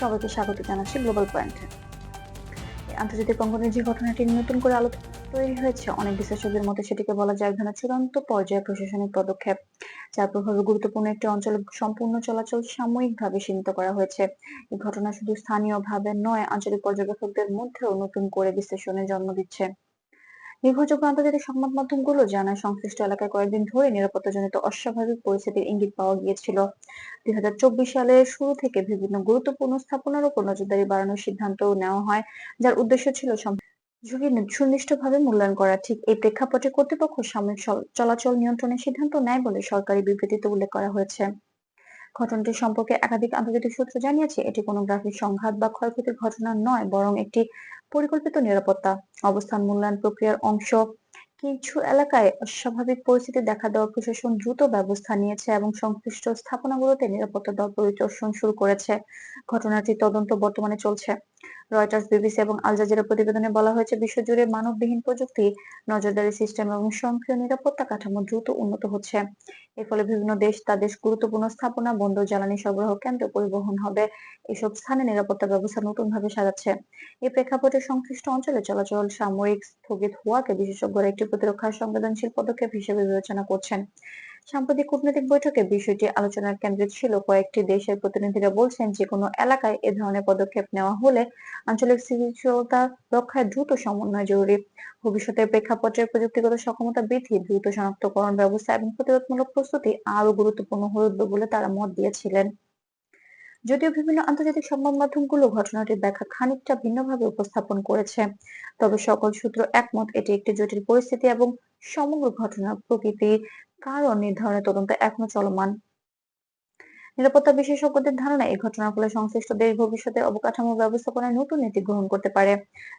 সবাইকে স্বাগত জানাচ্ছি গ্লোবাল পয়েন্টে আন্তর্জাতিক অঙ্গনের যে ঘটনাটি নতুন করে আলোচনা তৈরি হয়েছে, অনেক বিশেষজ্ঞের মতে সেটিকে বলা যায় একধরনের চূড়ান্ত পর্যায়ে প্রশাসনিক পদক্ষেপ, যার প্রভাবে গুরুত্বপূর্ণ একটি অঞ্চলে সম্পূর্ণ চলাচল সাময়িকভাবে সীমিত করা হয়েছে। এই ঘটনা শুধু স্থানীয়ভাবে নয়, আঞ্চলিক পর্যবেক্ষকদের মধ্যেও নতুন করে বিশ্লেষণের জন্ম দিচ্ছে। নির্ভরযোগ্য আন্তর্জাতিক সংবাদ মাধ্যমগুলো জানায়, সংশ্লিষ্ট এলাকায় কয়েকদিন ধরে নিরাপত্তাজনিত অস্বাভাবিক পরিস্থিতির ইঙ্গিত পাওয়া গিয়েছিল। দুই সালের শুরু থেকে বিভিন্ন গুরুত্বপূর্ণ স্থাপনার উপর নজরদারি বাড়ানোর সিদ্ধান্ত নেওয়া হয়, যার উদ্দেশ্য ছিল ঝুঁকি সুনির্দিষ্টভাবে মূল্যায়ন করা। ঠিক এই প্রেক্ষাপটে কর্তৃপক্ষ সাময়িক চলাচল নিয়ন্ত্রণের সিদ্ধান্ত নেয় বলে সরকারি বিবৃতিতে উল্লেখ করা হয়েছে। ঘটনাটি সম্পর্কে একাধিক আন্তর্জাতিক সূত্র জানিয়েছে, এটি কোনো গ্রাফিক সংঘাত বা ক্ষয়ক্ষতির ঘটনা নয়, বরং একটি পরিকল্পিত নিরাপত্তা, অবস্থান মূল্যায়ন প্রক্রিয়ার অংশ, কিছু এলাকায় অস্বাভাবিক পরিস্থিতি দেখা দেওয়া প্রশাসন দ্রুত ব্যবস্থা নিয়েছে এবং সংশ্লিষ্ট স্থাপনাগুলোতে নিরাপত্তা দল পরিদর্শন শুরু করেছে। ঘটনাটি তদন্ত বর্তমানে চলছে। রয়টার্স, বিবিসি এবং আল জাজিরা প্রতিবেদনে বলা হয়েছে, বিশ্বজুড়ে মানববিহীন প্রযুক্তি, নজরদারি সিস্টেম এবং সক্রিয় নিরাপত্তা কাঠামো দ্রুত উন্নত হচ্ছে। এর ফলে বিভিন্ন দেশ তাদের গুরুত্বপূর্ণ স্থাপনা, বন্দর, জ্বালানি সরবরাহ কেন্দ্র পরিবহন হবে। এসব স্থানে নিরাপত্তা ব্যবস্থা নতুনভাবে সাজাচ্ছে। এই প্রেক্ষাপটে সংশ্লিষ্ট অঞ্চলে চলাচল সাময়িক স্থগিত হওয়াকে বিশেষজ্ঞরা একটি প্রতিরক্ষা সংবেদনশীল পদক্ষেপ হিসেবে বিবেচনা করছেন। সাম্প্রতিক কূটনৈতিক বৈঠকে বিষয়টি আলোচনার কেন্দ্রে ছিল। কয়েকটি দেশের প্রতিনিধিরা বলছেন যে, কোনো এলাকায় এ ধরনের পদক্ষেপ নেওয়া হলে আঞ্চলিক স্থিতিশীলতা রক্ষায় দ্রুত সমন্বয় জরুরি। ভবিষ্যতের প্রেক্ষাপটে প্রযুক্তিগত সক্ষমতা বৃদ্ধি, দ্রুত শনাক্তকরণ ব্যবস্থা এবং প্রতিরোধমূলক প্রস্তুতি আরও গুরুত্বপূর্ণ হয়ে উঠবে বলে তারা মত দিয়েছিলেন। যদিও বিভিন্ন আন্তর্জাতিক সংবাদ মাধ্যমগুলো ঘটনাটির ব্যাখ্যা খানিকটা ভিন্নভাবে উপস্থাপন করেছে, তবে সকল সূত্র একমত এটি একটি জটিল পরিস্থিতি এবং সমগ্র ঘটনার প্রকৃতি কারণ নির্ধারণের তদন্ত এখনও চলমান। নিরাপত্তা বিশেষজ্ঞদের ধারণা, এই ঘটনার ফলে সংশ্লিষ্ট দেশ ভবিষ্যতে অবকাঠামো ব্যবস্থাপনায় নতুন নীতি গ্রহণ করতে পারে।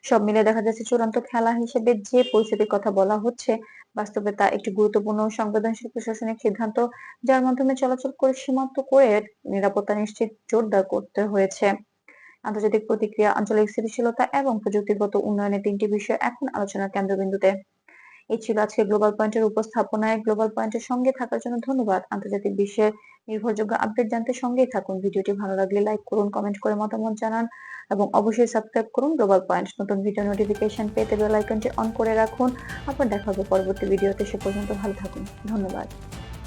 সব মিলে দেখা যাচ্ছে চূড়ান্ত খেলা হিসেবে যে পরিস্থিতির কথা বলা হচ্ছে, বাস্তবে তা একটি গুরুত্বপূর্ণ সংবেদনশীল প্রশাসনিক সিদ্ধান্ত, যার মাধ্যমে চলাচল করে সীমান্ত করে নিরাপত্তা নিশ্চিত জোরদার করতে হয়েছে। আন্তর্জাতিক প্রতিক্রিয়া, আঞ্চলিক স্থিতিশীলতা এবং প্রযুক্তিগত উন্নয়নের তিনটি বিষয় এখন আলোচনার কেন্দ্রবিন্দুতে। এই ছিল আজকে গ্লোবাল পয়েন্টের উপস্থাপনায়। গ্লোবাল পয়েন্টের সঙ্গে থাকার জন্য ধন্যবাদ। আন্তর্জাতিক বিশ্বের নির্ভরযোগ্য আপডেট জানতে সঙ্গেই থাকুন। ভিডিওটি ভালো লাগলে লাইক করুন কমেন্ট করে মতামত জানান এবং অবশ্যই সাবস্ক্রাইব করুন গ্লোবাল পয়েন্ট নতুন ভিডিও নোটিফিকেশন পেতে বেল আইকনটি অন করে রাখুন। আবার দেখা হবে পরবর্তী ভিডিওতে সে পর্যন্ত ভালো থাকুন। ধন্যবাদ।